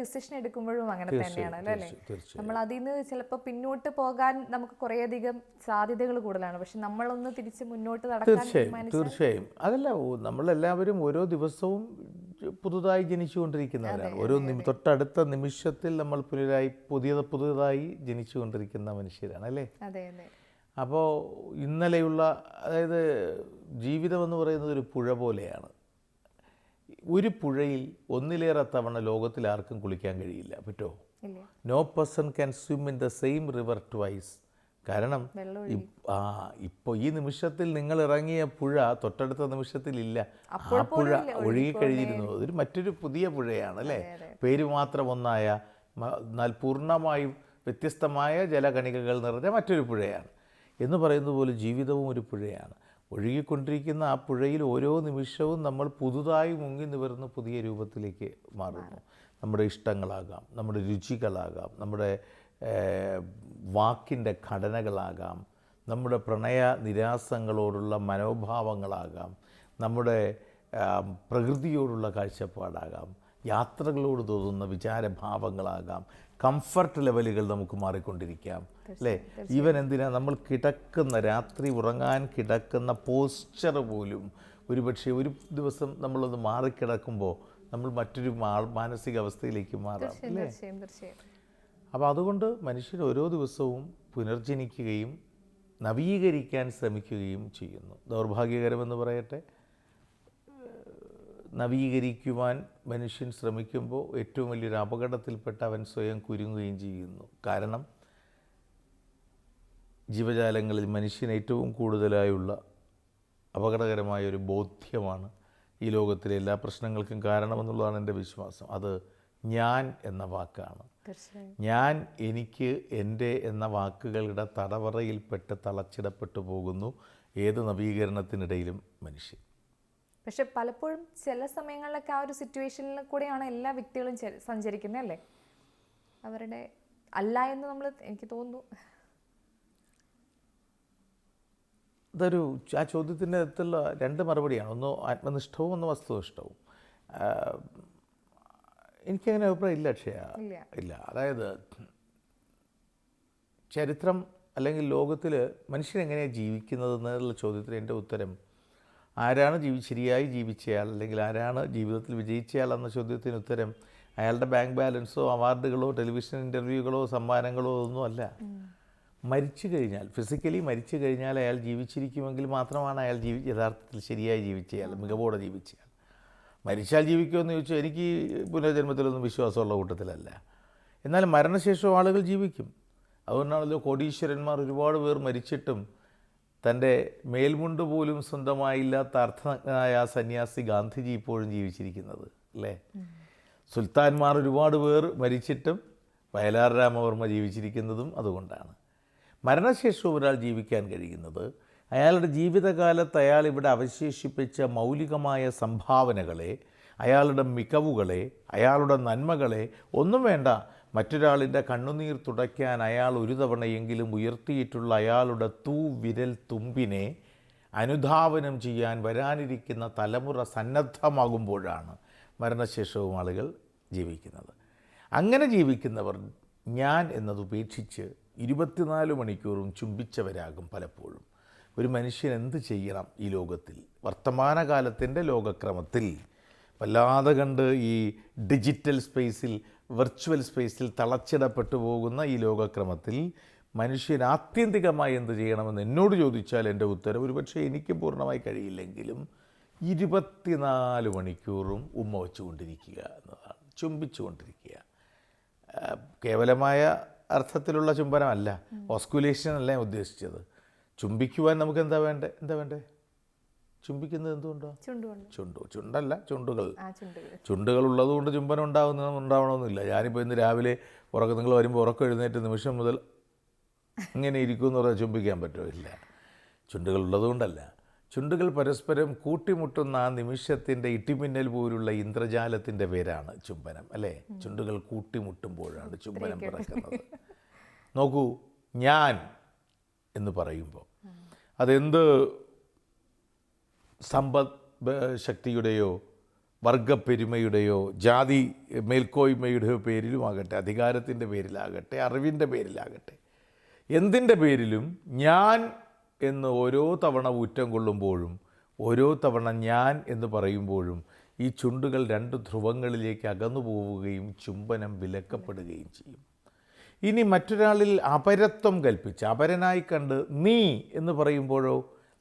Decision എടുക്കുമ്പോഴും അങ്ങനെ തന്നെയാണ് അല്ലേ. നമ്മൾ അതിൽ നിന്ന് ചിലപ്പോൾ പിന്നോട്ട് പോകാൻ നമുക്ക് കുറേയധികം സാധ്യതകൾ കൂടുതലാണ്. പക്ഷെ നമ്മളൊന്ന് തിരിച്ച് മുന്നോട്ട് നടക്കാൻ തീർച്ചയായും അതല്ല നമ്മളെല്ലാവരും ഓരോ ദിവസവും പുതുതായി ജനിച്ചുകൊണ്ടിരിക്കുന്നവരാണ്. ഓരോ തൊട്ടടുത്ത നിമിഷത്തിൽ നമ്മൾ പുനരായി പുതിയ പുതുതായി ജനിച്ചുകൊണ്ടിരിക്കുന്ന മനുഷ്യരാണ് അല്ലേ? അപ്പോൾ ഇന്നലെയുള്ള അതായത് ജീവിതം എന്ന് പറയുന്നത് ഒരു പുഴ പോലെയാണ്. ഒരു പുഴയിൽ ഒന്നിലേറെ തവണ ലോകത്തിൽ ആർക്കും കുളിക്കാൻ കഴിയില്ല. പറ്റോ? No person can swim in the same river twice കാരണം ആ ഇപ്പോൾ ഈ നിമിഷത്തിൽ നിങ്ങൾ ഇറങ്ങിയ പുഴ തൊട്ടടുത്ത നിമിഷത്തിൽ ഇല്ല. ആ പുഴ ഒഴുകിക്കഴിഞ്ഞിരുന്നു അതൊരു മറ്റൊരു പുതിയ പുഴയാണ് അല്ലേ? പേര് മാത്രം ഒന്നായ എന്നാൽ പൂർണമായും വ്യത്യസ്തമായ ജലകണികകൾ നിറഞ്ഞ മറ്റൊരു പുഴയാണ്. എന്ന് പറയുന്നത് പോലെ ജീവിതവും ഒരു പുഴയാണ്. ഒഴുകിക്കൊണ്ടിരിക്കുന്ന ആ പുഴയിൽ ഓരോ നിമിഷവും നമ്മൾ പുതുതായി മുങ്ങി നിവർന്ന് പുതിയ രൂപത്തിലേക്ക് മാറുന്നു. നമ്മുടെ ഇഷ്ടങ്ങളാകാം നമ്മുടെ രുചികളാകാം നമ്മുടെ വാക്കിന്റെ ഘടനകളാകാം നമ്മുടെ പ്രണയ നിരാസങ്ങളോടുള്ള മനോഭാവങ്ങളാകാം നമ്മുടെ പ്രകൃതിയോടുള്ള കാഴ്ചപ്പാടാകാം യാത്രകളോട് തോന്നുന്ന വിചാരഭാവങ്ങളാകാം കംഫർട്ട് ലെവലുകൾ നമുക്ക് മാറിക്കൊണ്ടിരിക്കാം. അല്ലേ? ഈവൻ എന്തിനാ? നമ്മൾ കിടക്കുന്ന രാത്രി ഉറങ്ങാൻ കിടക്കുന്ന പോസ്ചർ പോലും ഒരു പക്ഷേ ഒരു ദിവസം നമ്മളൊന്ന് മാറിക്കിടക്കുമ്പോൾ നമ്മൾ മറ്റൊരു മാനസികാവസ്ഥയിലേക്ക് മാറാം അല്ലേ? അപ്പോൾ അതുകൊണ്ട് മനുഷ്യർ ഓരോ ദിവസവും പുനർജനിക്കുകയും നവീകരിക്കാൻ ശ്രമിക്കുകയും ചെയ്യുന്നു. ദൗർഭാഗ്യകരമെന്ന് പറയട്ടെ. നവീകരിക്കുവാൻ മനുഷ്യൻ ശ്രമിക്കുമ്പോൾ ഏറ്റവും വലിയൊരു അപകടത്തിൽപ്പെട്ട് അവൻ സ്വയം കുരുങ്ങുകയും ചെയ്യുന്നു. കാരണം ജീവജാലങ്ങളിൽ മനുഷ്യൻ ഏറ്റവും കൂടുതലായുള്ള അപകടകരമായ ഒരു ബോധ്യമാണ് ഈ ലോകത്തിലെ എല്ലാ പ്രശ്നങ്ങൾക്കും കാരണമെന്നുള്ളതാണ് എന്റെ വിശ്വാസം. അത് ഞാൻ എന്ന വാക്കാണ്. ഞാൻ എനിക്ക് എന്റെ എന്ന വാക്കുകളുടെ തടവറയിൽപ്പെട്ട് തളച്ചിടപ്പെട്ടു പോകുന്നു ഏത് നവീകരണത്തിനിടയിലും മനുഷ്യൻ. പക്ഷെ പലപ്പോഴും ചില സമയങ്ങളിലൊക്കെ ആ ഒരു സിറ്റുവേഷനിൽ കൂടെയാണ് എല്ലാ വ്യക്തികളും സഞ്ചരിക്കുന്നത് അല്ലേ? അവരുടെ അല്ല എന്ന് നമ്മൾ എനിക്ക് തോന്നുന്നു. അതൊരു ആ ചോദ്യത്തിന്റെ അകത്തുള്ള രണ്ട് മറുപടിയാണ്. ഒന്ന് ആത്മനിഷ്ഠവും ഒന്ന് വസ്തുനിഷ്ഠവും. എനിക്കങ്ങനെ അഭിപ്രായം ഇല്ല അക്ഷയ. ഇല്ല. ഇല്ല. അതായത് ചരിത്രം അല്ലെങ്കിൽ ലോകത്തിൽ മനുഷ്യൻ എങ്ങനെയാണ് ജീവിക്കുന്നത് എന്നുള്ള ചോദ്യത്തിന് എന്റെ ഉത്തരം ആരാണ് ജീവി ശരിയായി ജീവിച്ചയാൾ അല്ലെങ്കിൽ ആരാണ് ജീവിതത്തിൽ വിജയിച്ചയാൾ എന്ന ചോദ്യത്തിന് ഉത്തരം അയാളുടെ ബാങ്ക് ബാലൻസോ അവാർഡുകളോ ടെലിവിഷൻ ഇന്റർവ്യൂകളോ സമ്മാനങ്ങളോ ഒന്നും അല്ല. മരിച്ചു കഴിഞ്ഞാൽ ഫിസിക്കലി മരിച്ചു കഴിഞ്ഞാൽ അയാൾ ജീവിച്ചിരിക്കുമെങ്കിൽ മാത്രമാണ് അയാൾ ജീവി യഥാർത്ഥത്തിൽ ശരിയായി ജീവിച്ചയാൾ മികവോടെ ജീവിച്ചയാൾ. മരിച്ചാൽ ജീവിക്കുമെന്ന് ചോദിച്ചാൽ എനിക്ക് പുനർജന്മത്തിലൊന്നും വിശ്വാസമുള്ള കൂട്ടത്തിലല്ല. എന്നാൽ മരണശേഷം ആളുകൾ ജീവിക്കും. അതുകൊണ്ടാണല്ലോ കോടീശ്വരന്മാർ ഒരുപാട് പേർ മരിച്ചിട്ടും തന്റെ മേൽമുണ്ട് പോലും സ്വന്തമായില്ലാത്ത അർത്ഥനഗ്നായ ആ സന്യാസി ഗാന്ധിജി ഇപ്പോഴും ജീവിച്ചിരിക്കുന്നത് അല്ലേ? സുൽത്താൻമാർ ഒരുപാട് പേർ മരിച്ചിട്ടും വയലാർ രാമവർമ്മ ജീവിച്ചിരിക്കുന്നതും അതുകൊണ്ടാണ്. മരണശേഷം ഒരാൾ ജീവിക്കാൻ കഴിയുന്നത് അയാളുടെ ജീവിതകാലത്ത് അയാൾ ഇവിടെ അവശേഷിപ്പിച്ച മൗലികമായ സംഭാവനകളെ അയാളുടെ മികവുകളെ അയാളുടെ നന്മകളെ ഒന്നും വേണ്ട മറ്റൊരാളിന്റെ കണ്ണുനീർ തുടയ്ക്കാൻ അയാൾ ഒരു തവണയെങ്കിലും ഉയർത്തിയിട്ടുള്ള അയാളുടെ തൂ വിരൽ തുമ്പിനെ അനുധാവനം ചെയ്യാൻ വരാനിരിക്കുന്ന തലമുറ സന്നദ്ധമാകുമ്പോഴാണ് മരണശേഷവും ആളുകൾ ജീവിക്കുന്നത്. അങ്ങനെ ജീവിക്കുന്നവർ ഞാൻ എന്നത് ഉപേക്ഷിച്ച് ഇരുപത്തിനാല് മണിക്കൂറും ചുംബിച്ചവരാകും പലപ്പോഴും. ഒരു മനുഷ്യൻ എന്ത് ചെയ്യണം ഈ ലോകത്തിൽ? വർത്തമാനകാലത്തിന്റെ ലോകക്രമത്തിൽ വല്ലാതെ കണ്ട് ഈ ഡിജിറ്റൽ സ്പേസിൽ വെർച്വൽ സ്പേസിൽ തളച്ചിടപ്പെട്ടു പോകുന്ന ഈ ലോകക്രമത്തിൽ മനുഷ്യൻ ആത്യന്തികമായി എന്ത് ചെയ്യണമെന്ന് എന്നോട് ചോദിച്ചാൽ എന്റെ ഉത്തരം ഒരുപക്ഷെ എനിക്ക് പൂർണമായി കഴിയില്ലെങ്കിലും ഇരുപത്തിനാല് മണിക്കൂറും ഉമ്മ വെച്ചുകൊണ്ടിരിക്കുക എന്നതാണ് ചുംബിച്ചുകൊണ്ടിരിക്കുക. കേവലമായ അർത്ഥത്തിലുള്ള ചുംബനമല്ല ഓസ്കുലേഷൻ അല്ല ഞാൻ ഉദ്ദേശിച്ചത്. ചുംബിക്കുവാൻ നമുക്ക് എന്താ വേണ്ടേ? എന്താ വേണ്ടേ? ചുംബിക്കുന്നത് എന്തുകൊണ്ടാണ് ചുണ്ടു. ചുണ്ടല്ല ചുണ്ടുകൾ. ചുണ്ടുകൾ. ഉള്ളത് ഉള്ളതുകൊണ്ട് ചുംബനം ഉണ്ടാകുന്ന ഉണ്ടാവണമെന്നില്ല. ഞാനിപ്പോൾ ഇന്ന് രാവിലെ ഉറക്കം നിങ്ങൾ വരുമ്പോൾ ഉറക്കം എഴുന്നേറ്റ് നിമിഷം മുതൽ ഇങ്ങനെ ഇരിക്കുമെന്ന് പറഞ്ഞാൽ ചുംബിക്കാൻ പറ്റുമില്ല ചുണ്ടുകൾ ഉള്ളതുകൊണ്ടല്ല ചുണ്ടുകൾ പരസ്പരം കൂട്ടിമുട്ടുന്ന ആ നിമിഷത്തിന്റെ ഇട്ടിമിന്നൽ പോലുള്ള ഇന്ദ്രജാലത്തിന്റെ പേരാണ് ചുംബനം അല്ലേ? ചുണ്ടുകൾ കൂട്ടിമുട്ടുമ്പോഴാണ് ചുംബനം പറയുന്നത് നോക്കൂ ഞാൻ എന്ന് പറയുമ്പോൾ അതെന്ത് സമ്പദ് ശക്തിയുടെയോ വർഗപ്പെരുമയുടെയോ ജാതി മേൽക്കോയ്മയുടെയോ പേരിലുമാകട്ടെ അധികാരത്തിന്റെ പേരിലാകട്ടെ അറിവിന്റെ പേരിലാകട്ടെ എന്തിന്റെ പേരിലും ഞാൻ എന്ന് ഓരോ തവണ ഊറ്റം കൊള്ളുമ്പോഴും ഓരോ തവണ ഞാൻ എന്ന് പറയുമ്പോഴും ഈ ചുണ്ടുകൾ രണ്ട് ധ്രുവങ്ങളിലേക്ക് അകന്നു പോവുകയും ചുംബനം വിലക്കപ്പെടുകയും ചെയ്യും. ഇനി മറ്റൊരാളിൽ അപരത്വം കൽപ്പിച്ച് അപരനായി കണ്ട് നീ എന്ന് പറയുമ്പോഴോ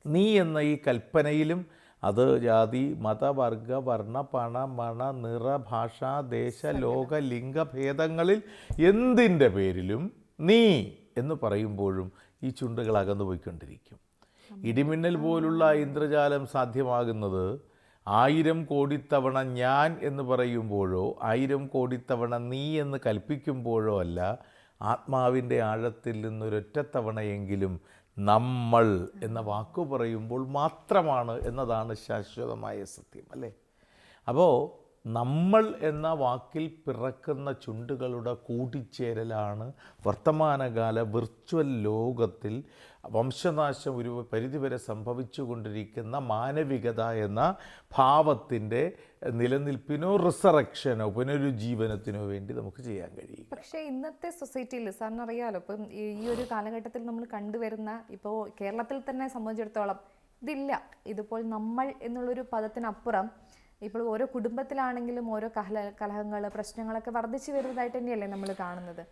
നീ എന്ന ഈ കൽപ്പനയിലും അത് ജാതി മത വർഗ വർണ പണ മണ നിറ ഭാഷ ദേശ ലോക ലിംഗഭേദങ്ങളിൽ എന്തിന്റെ പേരിലും നീ എന്ന് പറയുമ്പോഴും ഈ ചുണ്ടുകൾ അകന്നു പോയിക്കൊണ്ടിരിക്കും. ഇടിമിന്നൽ പോലുള്ള ഇന്ദ്രജാലം സാധ്യമാകുന്നത് ആയിരം കോടിത്തവണ ഞാൻ എന്ന് പറയുമ്പോഴോ ആയിരം കോടിത്തവണ നീ എന്ന് കൽപ്പിക്കുമ്പോഴോ അല്ല ആത്മാവിന്റെ ആഴത്തിൽ നിന്നൊരൊറ്റത്തവണയെങ്കിലും നമ്മൾ എന്ന വാക്കു പറയുമ്പോൾ മാത്രമാണ് എന്നതാണ് ശാശ്വതമായ സത്യം അല്ലേ? അപ്പോൾ നമ്മൾ എന്ന വാക്കിൽ പിറക്കുന്ന ചുണ്ടുകളുടെ കൂടിച്ചേരലാണ് വർത്തമാനകാല വിർച്വൽ ലോകത്തിൽ വംശനാശം ഒരു പരിധിവരെ സംഭവിച്ചുകൊണ്ടിരിക്കുന്ന മാനവികത എന്ന ഭാവത്തിന്റെ നിലനിൽപ്പിനോ റിസറക്ഷനോ പുനരുജ്ജീവനത്തിനോ വേണ്ടി നമുക്ക് ചെയ്യാൻ കഴിയും പക്ഷേ ഇന്നത്തെ സൊസൈറ്റിയിൽ സാറിന് അറിയാമല്ലോ ഇപ്പം ഈ ഒരു കാലഘട്ടത്തിൽ നമ്മൾ കണ്ടുവരുന്ന ഇപ്പോൾ കേരളത്തിൽ തന്നെ സംബന്ധിച്ചിടത്തോളം ഇതില്ല. ഇതിപ്പോൾ നമ്മൾ എന്നുള്ളൊരു പദത്തിനപ്പുറം ഇപ്പോൾ ഓരോ കുടുംബത്തിലാണെങ്കിലും ഓരോ കലഹ കലഹങ്ങൾ പ്രശ്നങ്ങളൊക്കെ വർദ്ധിച്ചു വരുന്നതായിട്ട് തന്നെയല്ലേ നമ്മൾ കാണുന്നത്.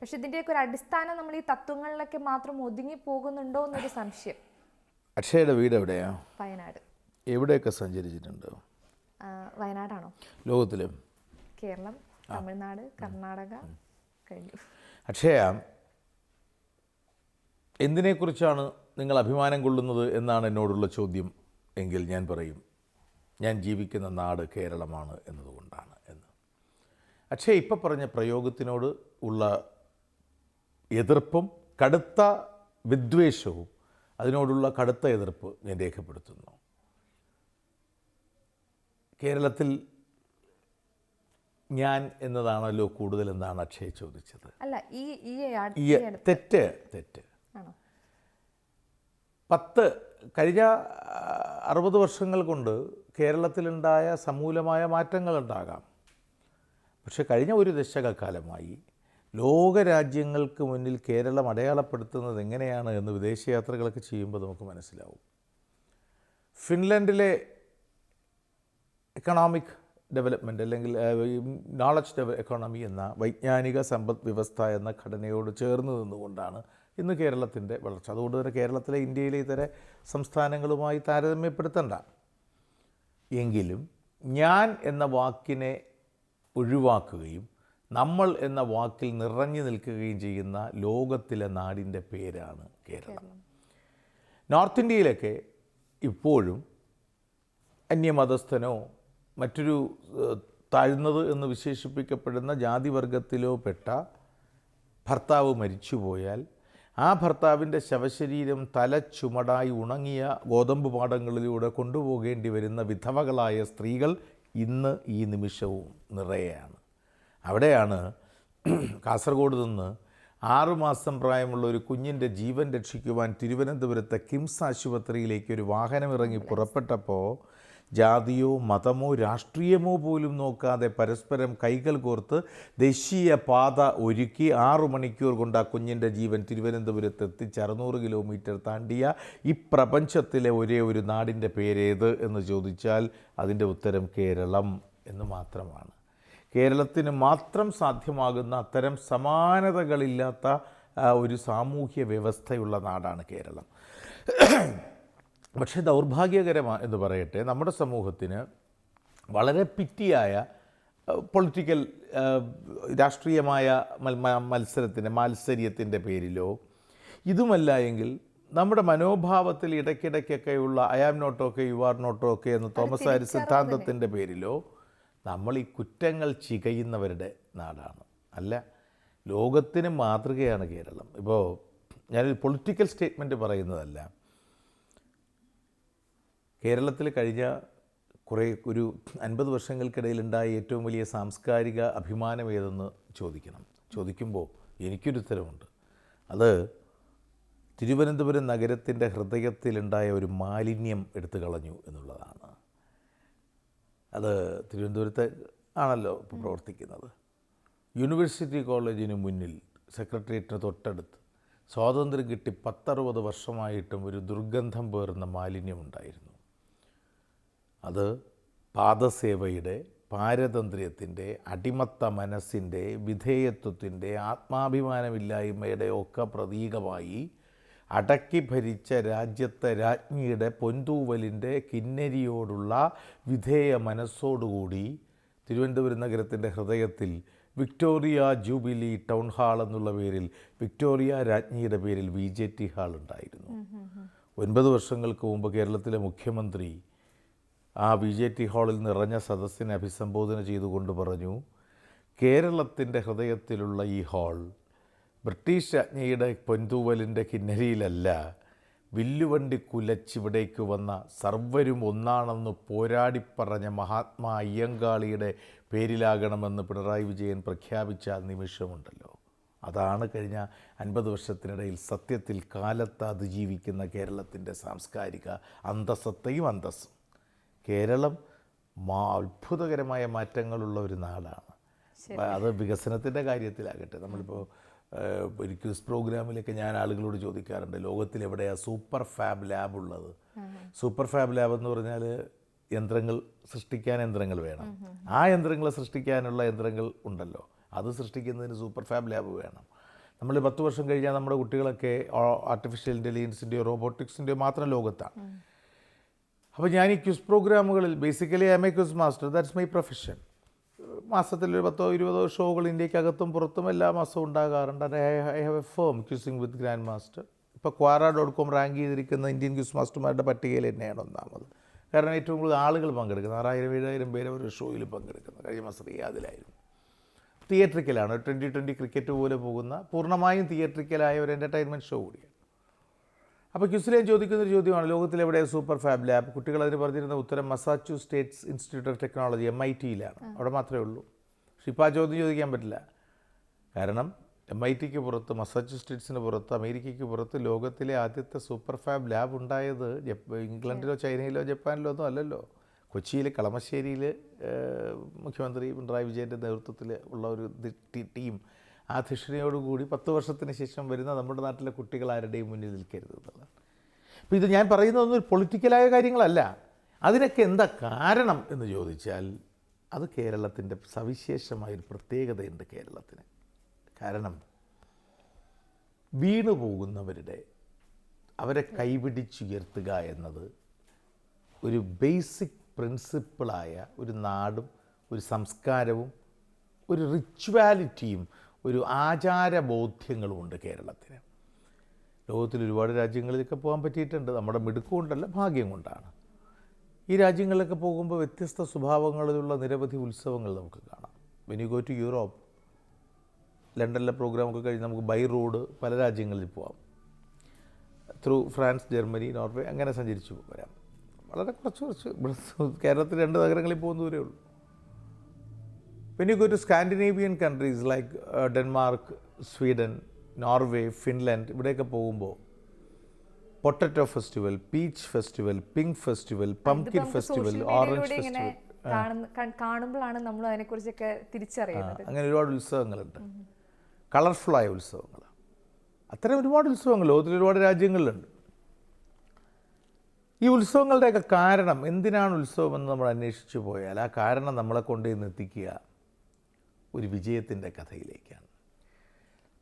പക്ഷെ ഇതിന്റെയൊക്കെ ഒരു അടിസ്ഥാനം നമ്മൾ ഈ തത്വങ്ങളിലൊക്കെ മാത്രം ഒതുങ്ങി പോകുന്നുണ്ടോ എന്നൊരു സംശയം. അക്ഷയുടെ വീട് എവിടെയാ? വയനാട്. എവിടെയൊക്കെ സഞ്ചരിച്ചിട്ടുണ്ട്? വയനാടാണോ? ലോകത്തിൽ. കേരളം തമിഴ്നാട് കർണാടക കഴിഞ്ഞു. അക്ഷയ എന്തിനെക്കുറിച്ചാണ് നിങ്ങൾ അഭിമാനം കൊള്ളുന്നത് എന്നാണ് എന്നോടുള്ള ചോദ്യം എങ്കിൽ ഞാൻ പറയും. ഞാൻ ജീവിക്കുന്ന നാട് കേരളമാണ് എന്നതുകൊണ്ടാണ് എന്ന്. അക്ഷയ ഇപ്പം പറഞ്ഞ പ്രയോഗത്തിനോട് ഉള്ള എതിർപ്പും കടുത്ത വിദ്വേഷവും അതിനോടുള്ള കടുത്ത എതിർപ്പ് ഞാൻ രേഖപ്പെടുത്തുന്നു. കേരളത്തിൽ ഞാൻ എന്നതാണല്ലോ കൂടുതൽ എന്നാണ് അക്ഷയ് ചോദിച്ചത്. അല്ല ഈ ഈ തെറ്റ് തെറ്റ്. പത്ത് കഴിഞ്ഞ അറുപത് വർഷങ്ങൾ കൊണ്ട് കേരളത്തിലുണ്ടായ സമൂലമായ മാറ്റങ്ങളുണ്ടാകാം. പക്ഷെ കഴിഞ്ഞ ഒരു ദശകക്കാലമായി ലോകരാജ്യങ്ങൾക്ക് മുന്നിൽ കേരളം അടയാളപ്പെടുത്തുന്നത് എങ്ങനെയാണ് എന്ന് വിദേശയാത്രകളൊക്കെ ചെയ്യുമ്പോൾ നമുക്ക് മനസ്സിലാവും. ഫിൻലൻഡിലെ എക്കണോമിക് ഡെവലപ്മെന്റ് അല്ലെങ്കിൽ നോളജ് ഡെവ എക്കോണമി എന്ന വൈജ്ഞാനിക സമ്പദ് വ്യവസ്ഥ എന്ന ഘടനയോട് ചേർന്ന് നിന്നുകൊണ്ടാണ് ഇന്ന് കേരളത്തിന്റെ വളർച്ച. അതുകൊണ്ട് തന്നെ കേരളത്തിലെ ഇന്ത്യയിലെ ഇതര സംസ്ഥാനങ്ങളുമായി താരതമ്യപ്പെടുത്തണ്ട. എങ്കിലും ഞാൻ എന്ന വാക്കിനെ ഒഴിവാക്കുകയും നമ്മൾ എന്ന വാക്കിൽ നിറഞ്ഞു നിൽക്കുകയും ചെയ്യുന്ന ലോകത്തിലെ നാടിന്റെ പേരാണ് കേരളം. നോർത്ത് ഇന്ത്യയിലൊക്കെ ഇപ്പോഴും അന്യമതസ്ഥനോ മറ്റൊരു താഴ്ന്നത് എന്ന് വിശേഷിപ്പിക്കപ്പെടുന്ന ജാതിവർഗത്തിലോ പെട്ട ഭർത്താവ് മരിച്ചുപോയാൽ ആ ഭർത്താവിന്റെ ശവശരീരം തല ചുമടായി ഉണങ്ങിയ ഗോതമ്പ് പാടങ്ങളിലൂടെ കൊണ്ടുപോകേണ്ടി വരുന്ന വിധവകളായ സ്ത്രീകൾ ഇന്ന് ഈ നിമിഷവും നിറയെയാണ്. അവിടെയാണ് കാസർഗോഡ് നിന്ന് ആറുമാസം പ്രായമുള്ള ഒരു കുഞ്ഞിന്റെ ജീവൻ രക്ഷിക്കുവാൻ തിരുവനന്തപുരത്തെ കിംസ് ആശുപത്രിയിലേക്ക് ഒരു വാഹനം ഇറങ്ങി പുറപ്പെട്ടപ്പോൾ ജാതിയോ മതമോ രാഷ്ട്രീയമോ പോലും നോക്കാതെ പരസ്പരം കൈകൾ കോർത്ത് ദേശീയ പാത ഒരുക്കി ആറു മണിക്കൂർ കൊണ്ട് ആ കുഞ്ഞിന്റെ ജീവൻ തിരുവനന്തപുരത്ത് എത്തിച്ച് അറുന്നൂറ് കിലോമീറ്റർ താണ്ടിയ ഈ പ്രപഞ്ചത്തിലെ ഒരേ ഒരു നാടിന്റെ പേരേത് എന്ന് ചോദിച്ചാൽ അതിന്റെ ഉത്തരം കേരളം എന്ന് മാത്രമാണ്. കേരളത്തിന് മാത്രം സാധ്യമാകുന്ന അത്തരം സമാനതകളില്ലാത്ത ഒരു സാമൂഹ്യ വ്യവസ്ഥയുള്ള നാടാണ് കേരളം. പക്ഷേ ദൗർഭാഗ്യകരമാ എന്ന് പറയട്ടെ നമ്മുടെ സമൂഹത്തിന് വളരെ പിറ്റിയായ പൊളിറ്റിക്കൽ രാഷ്ട്രീയമായ മത്സരത്തിന്റെ മാത്സര്യത്തിന്റെ പേരിലോ ഇതുമല്ല എങ്കിൽ നമ്മുടെ മനോഭാവത്തിൽ ഇടയ്ക്കിടയ്ക്കൊക്കെയുള്ള I am not okay you are not okay എന്ന തോമസ് ആരി സിദ്ധാന്തത്തിന്റെ പേരിലോ നമ്മൾ ഈ കുറ്റങ്ങൾ ചികയുന്നവരുടെ നാടാണ്. അല്ല ലോകത്തിന് മാതൃകയാണ് കേരളം. ഇപ്പോൾ ഞാനൊരു പൊളിറ്റിക്കൽ സ്റ്റേറ്റ്മെന്റ് പറയുന്നതല്ല. കേരളത്തിൽ കഴിഞ്ഞ കുറേ ഒരു അൻപത് വർഷങ്ങൾക്കിടയിലുണ്ടായ ഏറ്റവും വലിയ സാംസ്കാരിക അഭിമാനം ഏതെന്ന് ചോദിക്കണം. ചോദിക്കുമ്പോൾ എനിക്കൊരു ഉത്തരവുണ്ട് അത് തിരുവനന്തപുരം നഗരത്തിന്റെ ഹൃദയത്തിലുണ്ടായ ഒരു മാലിന്യം എടുത്തു കളഞ്ഞു എന്നുള്ളതാണ്. അത് തിരുവനന്തപുരത്ത് ആണല്ലോ ഇപ്പോൾ പ്രവർത്തിക്കുന്നത്. യൂണിവേഴ്സിറ്റി കോളേജിന് മുന്നിൽ സെക്രട്ടേറിയറ്റിന് തൊട്ടടുത്ത് സ്വാതന്ത്ര്യം കിട്ടി പത്തറുപത് വർഷമായിട്ടും ഒരു ദുർഗന്ധം പേറുന്ന മാലിന്യമുണ്ടായിരുന്നു അത് പാദസേവയുടെ പാരതന്ത്ര്യത്തിന്റെ അടിമത്ത മനസ്സിന്റെ വിധേയത്വത്തിന്റെ ആത്മാഭിമാനമില്ലായ്മയുടെ ഒക്കെ പ്രതീകമായി അടക്കി ഭരിച്ച രാജ്യത്തെ രാജ്ഞിയുടെ പൊന്തൂവലിന്റെ കിന്നരിയോടുള്ള വിധേയ മനസ്സോടുകൂടി തിരുവനന്തപുരം നഗരത്തിന്റെ ഹൃദയത്തിൽ വിക്ടോറിയ ജൂബിലി ടൗൺ ഹാൾ എന്നുള്ള പേരിൽ വിക്ടോറിയ രാജ്ഞിയുടെ പേരിൽ വി ജെ ടി ഹാൾ ഉണ്ടായിരുന്നു. ഒൻപത് വർഷങ്ങൾക്ക് മുമ്പ് കേരളത്തിലെ മുഖ്യമന്ത്രി ആ വി ജെ ടി ഹാളിൽ നിറഞ്ഞ സദസ്സിനെ അഭിസംബോധന ചെയ്തുകൊണ്ട് പറഞ്ഞു കേരളത്തിന്റെ ഹൃദയത്തിലുള്ള ഈ ഹാൾ ബ്രിട്ടീഷ് രാജ്ഞിയുടെ പൊൻതൂവലിന്റെ കിന്നരിയിലല്ല വില്ലുവണ്ടി കുലച്ചിവിടേക്ക് വന്ന സർവരും ഒന്നാണെന്ന് പോരാടിപ്പറഞ്ഞ മഹാത്മാ അയ്യങ്കാളിയുടെ പേരിലാകണമെന്ന് പിണറായി വിജയൻ പ്രഖ്യാപിച്ച നിമിഷമുണ്ടല്ലോ. അതാണ് കഴിഞ്ഞ അൻപത് വർഷത്തിനിടയിൽ സത്യത്തിൽ കാലത്ത് അതിജീവിക്കുന്ന കേരളത്തിന്റെ സാംസ്കാരിക അന്തസ്സത്തെയും അന്തസ്സും. കേരളം മാ അത്ഭുതകരമായ മാറ്റങ്ങളുള്ള ഒരു നാടാണ്. അത് വികസനത്തിന്റെ കാര്യത്തിലാകട്ടെ. നമ്മളിപ്പോൾ ഒരു ക്വിസ് പ്രോഗ്രാമിലൊക്കെ ഞാൻ ആളുകളോട് ചോദിക്കാറുണ്ട് ലോകത്തിൽ എവിടെയാണ് സൂപ്പർ ഫാബ് ലാബ് ഉള്ളത്? സൂപ്പർ ഫാബ് ലാബ് എന്ന് പറഞ്ഞാൽ യന്ത്രങ്ങൾ സൃഷ്ടിക്കാൻ യന്ത്രങ്ങൾ വേണം. ആ യന്ത്രങ്ങൾ സൃഷ്ടിക്കാനുള്ള യന്ത്രങ്ങൾ ഉണ്ടല്ലോ. അത് സൃഷ്ടിക്കുന്നതിന് സൂപ്പർ ഫാബ് ലാബ് വേണം. നമ്മൾ പത്ത് വർഷം കഴിഞ്ഞാൽ നമ്മുടെ കുട്ടികളൊക്കെ ആർട്ടിഫിഷ്യൽ ഇന്റലിജൻസിന്റെയോ റോബോട്ടിക്സിന്റെയോ മാത്രം ലോകത്താണ് അപ്പോൾ ഞാൻ ഈ ക്വിസ് പ്രോഗ്രാമുകളിൽ basically I am a quiz master that's my profession മാസത്തിൽ ഒരു പത്തോ ഇരുപതോ ഷോകൾ ഇന്ത്യക്കകത്തും പുറത്തും എല്ലാ മാസവും ഉണ്ടാകാറുണ്ട്. I have a firm quizzing with grand master ഇപ്പോൾ ക്വാറ ഡോട്ട് കോം റാങ്ക് ചെയ്തിരിക്കുന്ന ഇന്ത്യൻ ക്യൂസ് മാസ്റ്റർമാരുടെ പട്ടികയിൽ തന്നെയാണ് ഒന്നാമത്. കാരണം ഏറ്റവും കൂടുതൽ ആളുകൾ പങ്കെടുക്കുന്നത്. ആറായിരം ഏഴായിരം പേര് ഒരു ഷോയിൽ പങ്കെടുക്കുന്നത്. കഴിഞ്ഞ മാസം റിയാദിലായിരുന്നു. തിയേറ്ററിക്കലാണ് ട്വന്റി ട്വന്റി ക്രിക്കറ്റ് പോലെ പോകുന്ന പൂർണമായും തിയേറ്ററിക്കലായ ഒരു എന്റർടൈൻമെന്റ് ഷോ കൂടിയാണ്. അപ്പോൾ ക്യുസിലെ ചോദിക്കുന്ന ഒരു ചോദ്യമാണ് ലോകത്തിലെവിടെ സൂപ്പർ ഫാബ് ലാബ്? കുട്ടികൾ അതിന് പറഞ്ഞിരുന്ന ഉത്തരം Massachusetts institute of technology M I ടിയിലാണ് അവിടെ മാത്രമേ ഉള്ളൂ. പക്ഷെ ഇപ്പോൾ ആ ചോദ്യം ചോദിക്കാൻ പറ്റില്ല. കാരണം എം ഐ ടിക്ക് പുറത്ത് മസാച്യുസെറ്റ്സിന് പുറത്ത് അമേരിക്കയ്ക്ക് പുറത്ത് ലോകത്തിലെ ആദ്യത്തെ സൂപ്പർ ഫാബ് ലാബ് ഉണ്ടായത് ഇംഗ്ലണ്ടിലോ ചൈനയിലോ ജപ്പാനിലോ ഒന്നും അല്ലല്ലോ. കൊച്ചിയിൽ കളമശ്ശേരിയിൽ മുഖ്യമന്ത്രി പിണറായി വിജയന്റെ നേതൃത്വത്തിൽ ഉള്ള ഒരു ടീം ആ ധിഷ്ണിയോടുകൂടി പത്ത് വർഷത്തിന് ശേഷം വരുന്ന നമ്മുടെ നാട്ടിലെ കുട്ടികൾ ആരുടെയും മുന്നിൽ നിൽക്കരുത് എന്നുള്ളതാണ്. അപ്പോൾ ഇത് ഞാൻ പറയുന്നതൊന്നും ഒരു പൊളിറ്റിക്കലായ കാര്യങ്ങളല്ല. അതിനൊക്കെ എന്താ കാരണം എന്ന് ചോദിച്ചാൽ അത് കേരളത്തിന്റെ സവിശേഷമായൊരു പ്രത്യേകതയുണ്ട് കേരളത്തിന്. കാരണം വീണു പോകുന്നവരുടെ അവരെ കൈപിടിച്ചുയർത്തുക എന്നത് ഒരു ബേസിക് പ്രിൻസിപ്പിളായ ഒരു നാടും ഒരു സംസ്കാരവും ഒരു റിച്വാലിറ്റിയും ഒരു ആചാരബോധ്യങ്ങളുമുണ്ട് കേരളത്തിന്. ലോകത്തിൽ ഒരുപാട് രാജ്യങ്ങളിലൊക്കെ പോകാൻ പറ്റിയിട്ടുണ്ട്. നമ്മുടെ മിടുക്കുകൊണ്ടല്ല ഭാഗ്യം കൊണ്ടാണ് ഈ രാജ്യങ്ങളിലൊക്കെ പോകുമ്പോൾ വ്യത്യസ്ത സ്വഭാവങ്ങളിലുള്ള നിരവധി ഉത്സവങ്ങൾ നമുക്ക് കാണാം. വെൻ ഗോ ടു യൂറോപ്പ് ലണ്ടനിലെ പ്രോഗ്രാമൊക്കെ കഴിഞ്ഞ് നമുക്ക് ബൈ റോഡ് പല രാജ്യങ്ങളിൽ പോകാം ത്രൂ ഫ്രാൻസ് ജർമ്മനി നോർവേ അങ്ങനെ സഞ്ചരിച്ച് വരാം. വളരെ കുറച്ച് കുറച്ച് കേരളത്തിൽ രണ്ട് നഗരങ്ങളിൽ പോകുന്ന ദൂരേ ഉള്ളൂ when you go to Scandinavian countries like Denmark Sweden Norway Finland ഇവിടെയൊക്കെ പോകുമ്പോൾ potato festival peach festival pink festival pumpkin festival orange festival കാണുമ്പോഴാണ് നമ്മൾ അതിനെക്കുറിച്ചൊക്കെ തിരിച്ചറിയുന്നത്. അങ്ങനെ ഒരുപാട് ഉത്സവങ്ങളുണ്ട്. കളർഫുള്ളായ ഉത്സവങ്ങൾ അത്തരം ഒരുപാട് ഉത്സവങ്ങൾ ലോകത്തിൽ ഒരുപാട് രാജ്യങ്ങളിലുണ്ട്. ഈ ഉത്സവങ്ങളുടെയൊക്കെ കാരണം എന്തിനാണ് ഉത്സവം എന്ന് നമ്മൾ അന്വേഷിച്ചു പോയാൽ ആ കാരണം നമ്മളെ കൊണ്ടുവന്ന് എത്തിക്കുക. ഒരു വിജയത്തിന്റെ കഥയിലേക്കാണ്.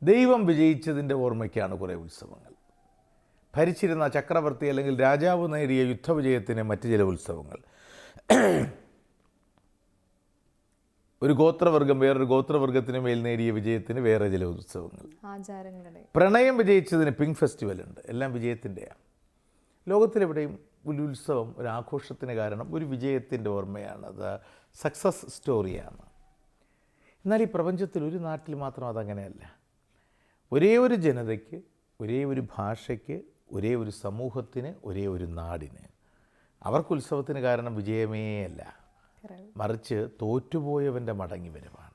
ദൈവം വിജയിച്ചതിന്റെ ഓർമ്മയ്ക്കാണ് കുറേ ഉത്സവങ്ങൾ. ഭരിച്ചിരുന്ന ചക്രവർത്തി അല്ലെങ്കിൽ രാജാവ് നേടിയ യുദ്ധവിജയത്തിന് മറ്റ് ചില ഉത്സവങ്ങൾ. ഒരു ഗോത്രവർഗം വേറൊരു ഗോത്രവർഗത്തിന് മേൽ നേടിയ വിജയത്തിന് വേറെ ചില ഉത്സവങ്ങൾ. പ്രണയം വിജയിച്ചതിന് പിങ്ക് ഫെസ്റ്റിവൽ ഉണ്ട് എല്ലാം വിജയത്തിന്റെയാണ് ലോകത്തിലെവിടെയും ഒരു ഉത്സവം ഒരു ആഘോഷത്തിന് കാരണം ഒരു വിജയത്തിന്റെ ഓർമ്മയാണ്. അത് സക്സസ് സ്റ്റോറിയാണ്. എന്നാൽ ഈ പ്രപഞ്ചത്തിൽ ഒരു നാട്ടിൽ മാത്രം അതങ്ങനെയല്ല. ഒരേ ഒരു ജനതയ്ക്ക് ഒരേ ഒരു ഭാഷയ്ക്ക് ഒരേ ഒരു സമൂഹത്തിന് ഒരേ ഒരു നാടിന്. അവർക്ക് ഉത്സവത്തിന് കാരണം വിജയമേ അല്ല. മറിച്ച് തോറ്റുപോയവന്റെ മടങ്ങി വരവാണ്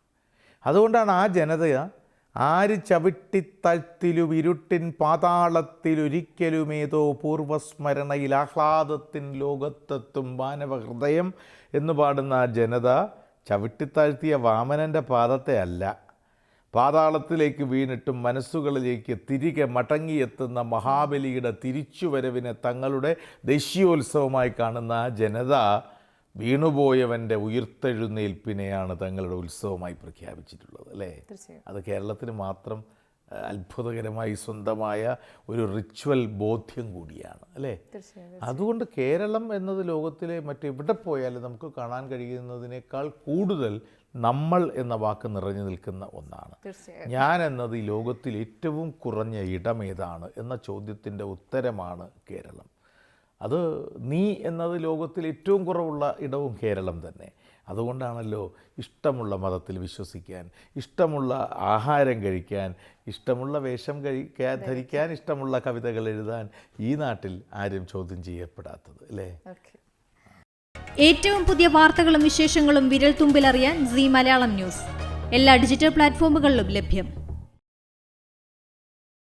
അതുകൊണ്ടാണ് ആ ജനത ആര് ചവിട്ടിത്തഴ്ത്തിലും ഇരുട്ടിൻ പാതാളത്തിലൊരിക്കലുമേതോ പൂർവസ്മരണയിൽ ആഹ്ലാദത്തിൻ ലോകത്തെത്തും മാനവഹൃദയം എന്ന് പാടുന്ന ആ ജനത ചവിട്ടിത്താഴ്ത്തിയ വാമനന്റെ പാദത്തെ അല്ല. പാതാളത്തിലേക്ക് വീണിട്ടും മനസ്സുകളിലേക്ക് തിരികെ മടങ്ങിയെത്തുന്ന മഹാബലിയുടെ തിരിച്ചുവരവിനെ തങ്ങളുടെ ദേശീയോത്സവമായി കാണുന്ന ജനത വീണുപോയവന്റെ ഉയർത്തെഴുന്നേൽപ്പിനെയാണ് തങ്ങളുടെ ഉത്സവമായി പ്രഖ്യാപിച്ചിട്ടുള്ളത് അല്ലേ? അത് കേരളത്തിന് മാത്രം അത്ഭുതകരമായി സ്വന്തമായ ഒരു റിച്വൽ ബോധ്യം കൂടിയാണ് അല്ലേ? അതുകൊണ്ട് കേരളം എന്നത് ലോകത്തിലെ മറ്റെവിടെ പോയാലും നമുക്ക് കാണാൻ കഴിയുന്നതിനേക്കാൾ കൂടുതൽ നമ്മൾ എന്ന വാക്ക് നിറഞ്ഞു നിൽക്കുന്ന ഒന്നാണ്. ഞാൻ എന്നത് ഈ ലോകത്തിൽ ഏറ്റവും കുറഞ്ഞ ഇടം ഏതാണ് എന്ന ചോദ്യത്തിന്റെ ഉത്തരമാണ് കേരളം. അത് നീ എന്നത് ലോകത്തിൽ ഏറ്റവും കുറവുള്ള ഇടവും കേരളം തന്നെ. അതുകൊണ്ടാണല്ലോ ഇഷ്ടമുള്ള മതത്തിൽ വിശ്വസിക്കാൻ ഇഷ്ടമുള്ള ആഹാരം കഴിക്കാൻ ഇഷ്ടമുള്ള വേഷം കഴിക്കാൻ ധരിക്കാൻ. ഇഷ്ടമുള്ള കവിതകൾ എഴുതാൻ ഈ നാട്ടിൽ ആരും ചോദ്യം ചെയ്യപ്പെടാത്തത് അല്ലേ? ഏറ്റവും പുതിയ വാർത്തകളും വിശേഷങ്ങളും വിരൽ തുമ്പിലറിയാൻ സി മലയാളം ന്യൂസ്. എല്ലാ ഡിജിറ്റൽ പ്ലാറ്റ്ഫോമുകളിലും ലഭ്യം.